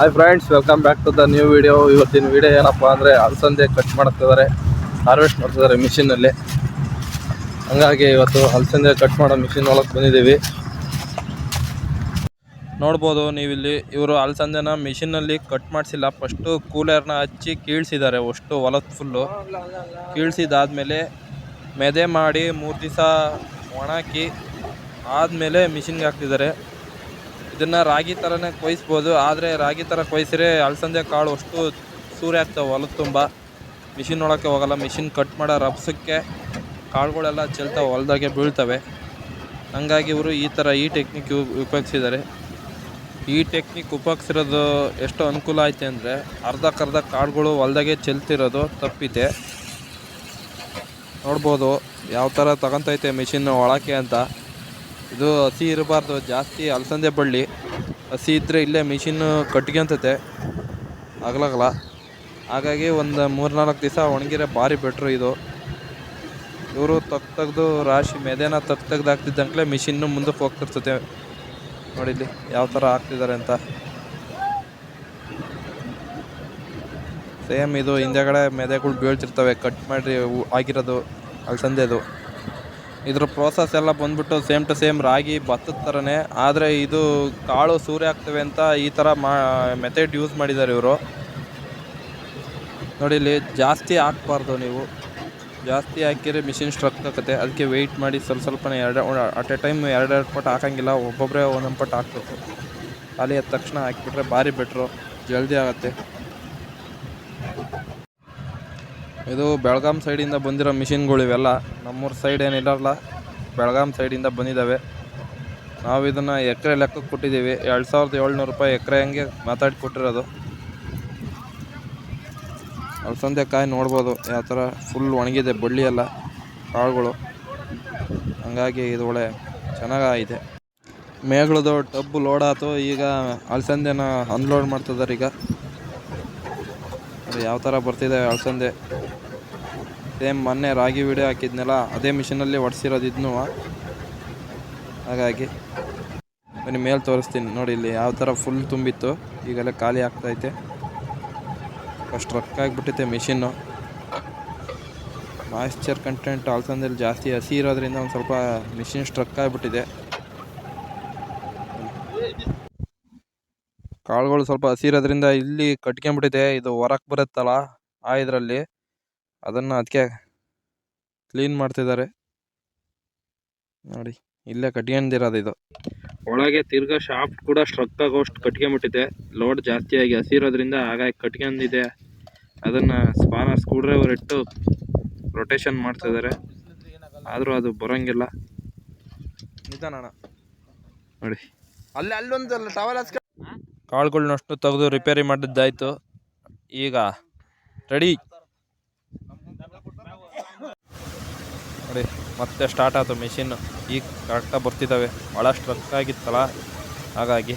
Hi friends welcome back to the new video ಇವತ್ತಿನ video ಏನಪ್ಪ ಅಂದರೆ ಅಲಸಂದೆ ಕಟ್ ಮಾಡ್ತಿದ್ದಾರೆ. ಹಾರ್ವೆಸ್ಟ್ ಮಾಡ್ತಿದ್ದಾರೆ ಮಿಷಿನಲ್ಲಿ ಹಂಗಾಗಿ ಇವತ್ತು ಅಲಸಂದೆ ಕಟ್ ಮಾಡೋ ಮಿಷಿನ್ ಒಳಗೆ ಬಂದಿದ್ದೀವಿ. ನೋಡ್ಬೋದು ನೀವಿಲ್ಲಿ ಇವರು ಅಲಸಂದೆನ ಮಿಷಿನಲ್ಲಿ ಕಟ್ ಮಾಡಿಸಿಲ್ಲ. ಫಸ್ಟು ಕೂಲರ್ನ ಹಚ್ಚಿ ಕೀಳ್ಸಿದ್ದಾರೆ. ಅಷ್ಟು ಹೊಲದ ಫುಲ್ಲು ಕೀಳ್ಸಿದಾದ್ಮೇಲೆ ಮೆದೆ ಮಾಡಿ ಮೂರು ದಿವಸ ಒಣಾಕಿ ಆದಮೇಲೆ ಮಿಷಿನ್ಗೆ ಹಾಕ್ತಿದ್ದಾರೆ. ಇದನ್ನು ರಾಗಿ ಥರನೇ ಕೊಯ್ಸ್ಬೋದು. ಆದರೆ ರಾಗಿ ಥರ ಕೊಯ್ಸಿದ್ರೆ ಅಲಸಂದೆ ಕಾಳು ಅಷ್ಟು ಸೂರ್ಯ ಆಗ್ತವೆ ಹೊಲದ ತುಂಬ. ಮಿಷಿನ್ ಒಳಕ್ಕೆ ಹೋಗಲ್ಲ. ಮಿಷಿನ್ ಕಟ್ ಮಾಡೋ ರಬ್ಸಕ್ಕೆ ಕಾಳುಗಳೆಲ್ಲ ಚೆಲ್ತಾವೆ, ಹೊಲದಾಗೆ ಬೀಳ್ತವೆ. ಹಂಗಾಗಿ ಇವರು ಈ ಥರ ಈ ಟೆಕ್ನಿಕ್ ಉಪಯೋಗಿಸಿದ್ದಾರೆ. ಈ ಟೆಕ್ನಿಕ್ ಉಪಯೋಗಿಸಿರೋದು ಎಷ್ಟು ಅನುಕೂಲ ಐತೆ ಅಂದರೆ ಅರ್ಧಕ್ಕರ್ಧ ಕಾಳುಗಳು ಹೊಲ್ದಾಗೆ ಚೆಲ್ತಿರೋದು ತಪ್ಪಿದೆ. ನೋಡ್ಬೋದು ಯಾವ ಥರ ತಗೊಂತೈತೆ ಮಿಷಿನ್ ಒಳಕ್ಕೆ ಅಂತ. ಇದು ಹಸಿ ಇರಬಾರ್ದು, ಜಾಸ್ತಿ ಅಲಸಂದೆ ಬಳ್ಳಿ. ಹಸಿ ಇದ್ದರೆ ಇಲ್ಲೇ ಮಿಷಿನ್ ಅಂತತೆ ಆಗ್ಲಾಗಲ್ಲ ಹಾಗಾಗಿ ಒಂದು ಮೂರು ನಾಲ್ಕು ದಿವಸ ಒಣಗಿರೆ ಭಾರಿ ಬೆಟ್ರು ಇದು. ಇವರು ತಗ್ ತೆಗ್ದು ರಾಶಿ ಮೆದೆನ ತಗ್ ತೆಗ್ದು ಹಾಕ್ತಿದ್ದಂಕ್ಲೆ ಮಿಷಿನ್ನು ಮುಂದಕ್ಕೆ ಹೋಗ್ತಿರ್ತದೆ ನೋಡಿಲ್ಲಿ ಯಾವ ಥರ ಹಾಕ್ತಿದ್ದಾರೆ ಅಂತ. ಸೇಮ್ ಇದು ಹಿಂದೆಗಡೆ ಮೆದೆಗಳು ಬೀಳ್ತಿರ್ತವೆ, ಕಟ್ ಮಾಡಿರಿ, ಆಗಿರೋದು ಅಲಸಂದೆದು. ಇದ್ರ ಪ್ರೋಸೆಸ್ ಎಲ್ಲ ಬಂದ್ಬಿಟ್ಟು ಸೇಮ್ ಟು ಸೇಮ್ ರಾಗಿ ಭತ್ತದ ಥರನೇ ಆದರೆ ಇದು ಕಾಳು ಸೂರ್ಯ ಆಗ್ತವೆ ಅಂತ ಈ ಥರ ಮಾ ಮೆಥಡ್ ಯೂಸ್ ಮಾಡಿದ್ದಾರೆ ಇವರು. ನೋಡಿ ಇಲ್ಲಿ ಜಾಸ್ತಿ ಹಾಕ್ಬಾರ್ದು ನೀವು. ಜಾಸ್ತಿ ಹಾಕಿದ್ರೆ ಮಿಷಿನ್ ಸ್ಟ್ರಕ್ ಆಗುತ್ತೆ. ಅದಕ್ಕೆ ವೆಯ್ಟ್ ಮಾಡಿ ಸ್ವಲ್ಪ ಸ್ವಲ್ಪನೇ ಎರಡು ಅಟ್ ಎ ಟೈಮ್ ಎರಡೆರಡು ಪಟ್ ಹಾಕಂಗಿಲ್ಲ. ಒಬ್ಬೊಬ್ಬರೇ ಒಂದೊಂದು ಪಟ್ ಹಾಕ್ಬೇಕು. ಖಾಲಿ ಎದ್ದ ತಕ್ಷಣ ಹಾಕಿಬಿಟ್ರೆ ಭಾರಿ ಬೆಟ್ರು ಜಲ್ದಿ ಆಗುತ್ತೆ. ಇದು ಬೆಳಗಾಂ ಸೈಡಿಂದ ಬಂದಿರೋ ಮಿಷಿನ್ಗಳು ಇವೆಲ್ಲ. ನಮ್ಮೂರ ಸೈಡ್ ಏನಿರಲ್ಲ ಬೆಳಗಾಂ ಸೈಡಿಂದ ಬಂದಿದ್ದಾವೆ ನಾವು ಇದನ್ನು ಎಕರೆ ಲೆಕ್ಕಕ್ಕೆ ಕೊಟ್ಟಿದ್ದೀವಿ. ಎರಡು ಸಾವಿರದ ಏಳ್ನೂರು ರೂಪಾಯಿ ಎಕರೆ ಹಂಗೆ ಮಾತಾಡಿ ಕೊಟ್ಟಿರೋದು. ಅಲಸಂದೆ ಕಾಯಿ ನೋಡ್ಬೋದು. ಯಾವ ಥರ ಫುಲ್ ಒಣಗಿದೆ ಬಳ್ಳಿ ಎಲ್ಲ, ಕಾಳುಗಳು. ಹಂಗಾಗಿ ಇದು ಒಳ್ಳೆ ಚೆನ್ನಾಗಿದೆ ಮೇಗಳದು ಟಬ್ಬು ಲೋಡ್ ಆಯ್ತು ಈಗ ಅಲಸಂದೆನ ಅನ್ಲೋಡ್ ಮಾಡ್ತಿದ್ದಾರೆ ಈಗ. ಯಾವ ಥರ ಬರ್ತಿದೆ ಅಲಸಂದೆ ಸೇಮ್ ಮೊನ್ನೆ ರಾಗಿ ವಿಡಿಯೋ ಹಾಕಿದ್ನಲ್ಲ, ಅದೇ ಮಿಷಿನಲ್ಲಿ ಒಡ್ಸಿರೋದು ಹಾಗಾಗಿ, ಬನ್ನಿ ಮೇಲೆ ತೋರಿಸ್ತೀನಿ. ನೋಡಿ, ಇಲ್ಲಿ ಯಾವ ಥರ ಫುಲ್ ತುಂಬಿತ್ತು. ಈಗೆಲ್ಲ ಖಾಲಿ ಆಗ್ತೈತೆ ಫಸ್ಟ್ ರೊಕ್ಕ ಆಗಿಬಿಟ್ಟೈತೆ ಮಿಷಿನ್ನು ಮಾಯಿಶ್ಚರ್ ಕಂಟೆಂಟ್ ಅಲಸಂದಲ್ಲಿ ಜಾಸ್ತಿ ಹಸಿ ಇರೋದ್ರಿಂದ ಒಂದು ಸ್ವಲ್ಪ ಮಿಷಿನ್ ಸ್ಟ್ರಕ್ ಆಗಿಬಿಟ್ಟಿದೆ. ಕಾಳುಗಳು ಸ್ವಲ್ಪ ಹಸಿರೋದ್ರಿಂದ ಇಲ್ಲಿ ಕಟ್ಕೊಂಬಿಟ್ಟಿದೆ. ಇದು ಹೊರಕ್ಕೆ ಬರುತ್ತಲ್ಲ ಆ ಇದರಲ್ಲಿ. ಅದನ್ನು ಅದಕ್ಕೆ ಕ್ಲೀನ್ ಮಾಡ್ತಿದ್ದಾರೆ. ನೋಡಿ ಇಲ್ಲೇ ಕಟ್ಕೊಂಡಿರೋದು ಇದು. ಒಳಗೆ ತಿರ್ಗಾ ಶಾಪ್ ಕೂಡ ಸ್ಟ್ರಕ್ ಆಗೋಷ್ಟು ಕಟ್ಕೊಂಬಿಟ್ಟಿದೆ. ಲೋಡ್ ಜಾಸ್ತಿಯಾಗಿ ಹಸಿರೋದ್ರಿಂದ ಹಾಗಾಗಿ ಕಟ್ಕೊಂಡಿದೆ. ಅದನ್ನು ಸ್ಪಾನರ್ ಸ್ಕ್ರೂ ಡ್ರೈವರ್ ಇಟ್ಟು ರೊಟೇಷನ್ ಮಾಡ್ತಿದ್ದಾರೆ. ಆದರೂ ಅದು ಬರೋಂಗಿಲ್ಲ. ನಿಧಾನ ನೋಡಿ. ಅಲ್ಲಿ ಅಲ್ಲೊಂದು ಟವಲ್ ಹಚ್ಕ ಕಾಳುಗಳ್ನಷ್ಟು ತೆಗೆದು ರಿಪೇರಿ ಮಾಡಿದ್ದಾಯಿತು. ಈಗ ರೆಡಿ ನೋಡಿ, ಮತ್ತೆ ಸ್ಟಾರ್ಟ್ ಆಯಿತು ಮೆಷಿನ್ ಈಗ ಕರೆಕ್ಟಾಗಿ ಬರ್ತಿದ್ದಾವೆ ಭಾಳ ಸ್ಟ್ರಕ್ ಆಗಿತ್ತಲ್ಲ? ಹಾಗಾಗಿ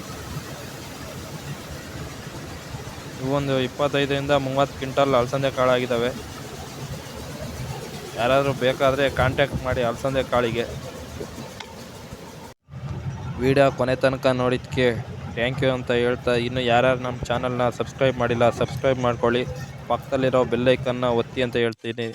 ಇವೊಂದು ಇಪ್ಪತ್ತೈದರಿಂದ ಮೂವತ್ತು ಕ್ವಿಂಟಲ್ ಅಲಸಂದೆ ಕಾಳು ಆಗಿದ್ದಾವೆ ಯಾರಾದರೂ ಬೇಕಾದರೆ ಕಾಂಟ್ಯಾಕ್ಟ್ ಮಾಡಿ ಅಲಸಂದೆ ಕಾಳಿಗೆ. ವಿಡಿಯೋ ಕೊನೆ ತನಕ ನೋಡಿದ್ದಕ್ಕೆ ಥ್ಯಾಂಕ್ ಯು ಅಂತ ಹೇಳ್ತಾ ಇನ್ನು ಯಾರ್ಯಾರು ನಮ್ಮ ಚಾನಲ್ನ ಸಬ್ಸ್ಕ್ರೈಬ್ ಮಾಡಿಲ್ಲ ಸಬ್ಸ್ಕ್ರೈಬ್ ಮಾಡ್ಕೊಳ್ಳಿ ಪಕ್ಕದಲ್ಲಿರೋ ಬೆಲ್ಲೈಕನ್ನ ಒತ್ತಿ ಅಂತ ಹೇಳ್ತೀನಿ.